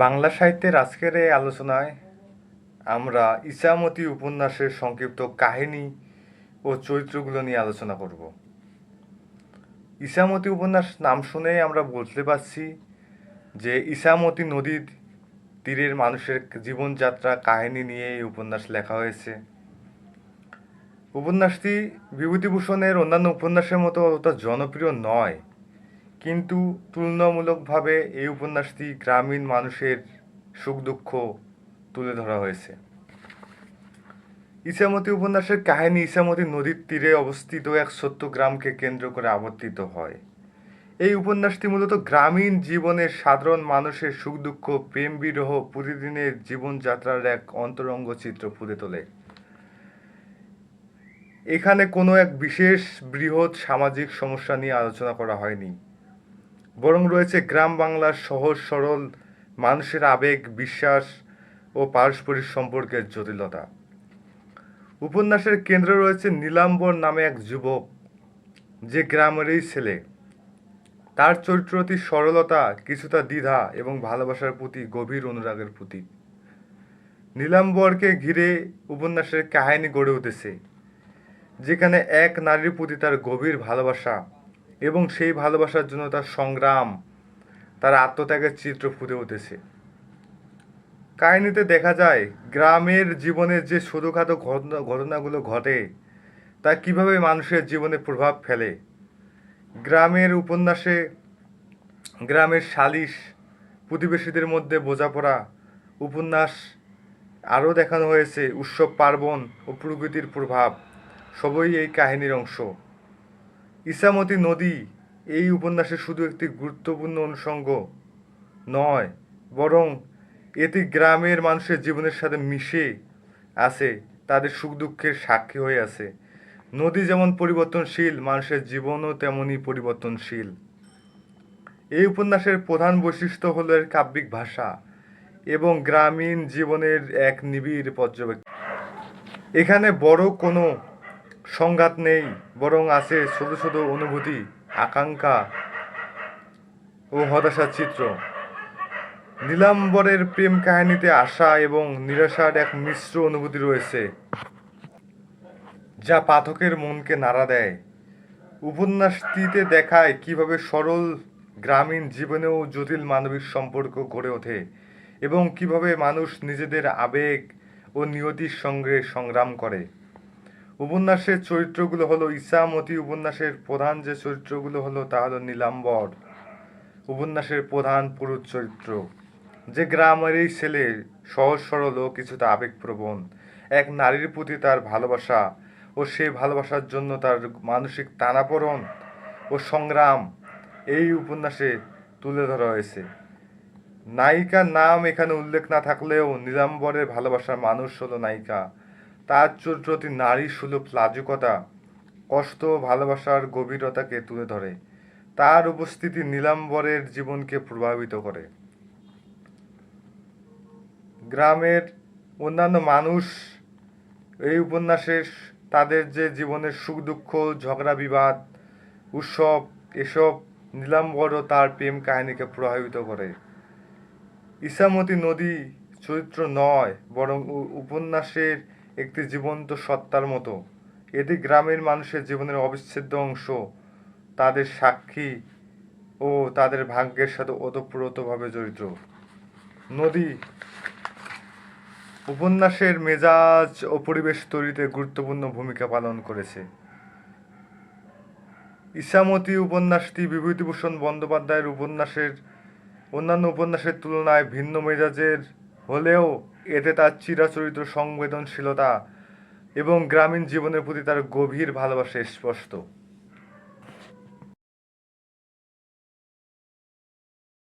বাংলা সাহিত্যের আজকের এই আলোচনায় আমরা ইসামতি উপন্যাসের সংক্ষিপ্ত কাহিনী ও চরিত্রগুলো নিয়ে আলোচনা করব। ইসামতি উপন্যাস নাম শুনেই আমরা বলতে পারছি যে ইসামতি নদীর তীরের মানুষের জীবনযাত্রা কাহিনী নিয়ে এই উপন্যাস লেখা হয়েছে। উপন্যাসটি বিভূতিভূষণের অন্যান্য উপন্যাসের মতো অতটা জনপ্রিয় নয়। কিন্তু তুলনামূলকভাবে এই উপন্যাসটি গ্রামীণ মানুষের সুখ দুঃখ তুলে ধরা হয়েছে। ইসামতি উপন্যাসের কাহিনী ইসামতি নদীর তীরে অবস্থিত এক সত্য গ্রামকে কেন্দ্র করে আবর্তিত হয়। এই উপন্যাসটি মূলত গ্রামীণ জীবনের সাধারণ মানুষের সুখ দুঃখ, প্রেম বিরহ, প্রতিদিনের জীবনযাত্রার এক অন্তরঙ্গ চিত্র ফুটে তোলে। এখানে কোনো এক বিশেষ বৃহৎ সামাজিক সমস্যা নিয়ে আলোচনা করা হয়নি। বরং রয়েছে গ্রাম বাংলার সহজ, সরল, মানুষের আবেগ, বিশ্বাস ও পারস্পরিক সম্পর্কের জটিলতা। উপন্যাসের কেন্দ্রে রয়েছে নীলাম্বর নামে এক যুবক, যে গ্রামেরই ছেলে। তার চরিত্রটি সরলতা, কিছুটা দ্বিধা এবং ভালোবাসার প্রতি গভীর অনুরাগের প্রতীক। নীলাম্বরকে ঘিরে উপন্যাসের কাহিনী গড়ে উঠেছে, যেখানে এক নারীর প্রতি তার গভীর ভালোবাসা এবং সেই ভালোবাসার জন্য তার সংগ্রাম, তার আত্মত্যাগের চিত্র ফুটে উঠেছে। কাহিনীতে দেখা যায়, গ্রামের জীবনের যে ছোটোখাটো ঘটনা, ঘটনাগুলো ঘটে, তা কীভাবে মানুষের জীবনে প্রভাব ফেলে? গ্রামের উপন্যাসে, গ্রামের সালিশ, প্রতিবেশীদের মধ্যে বোঝাপড়া, উপন্যাস আরও দেখানো হয়েছে উৎসব, পার্বণ ও প্রকৃতির প্রভাব, সবই এই কাহিনীর অংশ। ইসামতি নদী এই উপন্যাসে শুধু একটি গুরুত্বপূর্ণ অনুষঙ্গ নয়, বরং এটি গ্রামের মানুষের জীবনের সাথে মিশে আছে, তাদের সুখ দুঃখের সাক্ষী হয়ে আছে। নদী যেমন পরিবর্তনশীল, মানুষের জীবনও তেমনই পরিবর্তনশীল। এই উপন্যাসের প্রধান বৈশিষ্ট্য হল এর কাব্যিক ভাষা এবং গ্রামীণ জীবনের এক নিবিড় পর্যবেক্ষণ। এখানে বড় কোনো সংঘাত নেই, বরং আছে শুধু শুধু অনুভূতি, আকাঙ্ক্ষা ও হতাশার চিত্র। নীলাম্বরের প্রেম কাহিনীতে আশা এবং নিরাশার এক মিশ্র অনুভূতি রয়েছে, যা পাঠকের মনকে নাড়া দেয়। উপন্যাসটিতে দেখায় কীভাবে সরল গ্রামীণ জীবনেও জটিল মানবিক সম্পর্ক গড়ে ওঠে এবং কীভাবে মানুষ নিজেদের আবেগ ও নিয়তির সঙ্গে সংগ্রাম করে। উপন্যাসের চরিত্রগুলো হলো ইসামতি উপন্যাসের প্রধান যে চরিত্রগুলো হলো তা হলো নীলাম্বর উপন্যাসের প্রধান পুরুষ চরিত্র। যে গ্রামের এই ছেলে সহজ সরল ও কিছুটা আবেগপ্রবণ, এক নারীর প্রতি তার ভালোবাসা ও সেই ভালোবাসার জন্য তার মানসিক টানাপোড়ন ও সংগ্রাম এই উপন্যাসে তুলে ধরা হয়েছে। নায়িকার নাম এখানে উল্লেখ না থাকলেও নীলাম্বরের ভালোবাসার মানুষ হলো নায়িকা। তার চরিত্রটি নারী সুলভ লাজুকতা, কষ্ট ভালোবাসার গভীরতাকে তুলে ধরে। তার উপস্থিতি নীলাম্বরের জীবনকে প্রভাবিত করে। গ্রামের অন্যান্য মানুষ এই উপন্যাসের, তাদের যে জীবনের সুখ, দুঃখ, ঝগড়া, বিবাদ, উৎসব, এসব নীলাম্বরও তার প্রেম কাহিনীকে প্রভাবিত করে। ইসামতি নদী চরিত্র নয়, বরং উপন্যাসের একটি জীবন্ত সত্তার মতো। এটি গ্রামের মানুষের জীবনের অবিচ্ছেদ্য অংশ। তাদের সাক্ষী ও তাদের ভাগ্যের সাথে ওতপ্রোতভাবে জড়িত। নদী উপন্যাসের মেজাজ ও পরিবেশ তৈরিতে গুরুত্বপূর্ণ ভূমিকা পালন করেছে। ইসামতি উপন্যাসটি বিভূতিভূষণ বন্দ্যোপাধ্যায়ের উপন্যাসের অন্যান্য উপন্যাসের তুলনায় ভিন্ন মেজাজের হলেও এতে তার চিরাচরিত সংবেদনশীলতা এবং গ্রামীণ জীবনের প্রতি তার গভীর ভালোবাসা স্পষ্ট।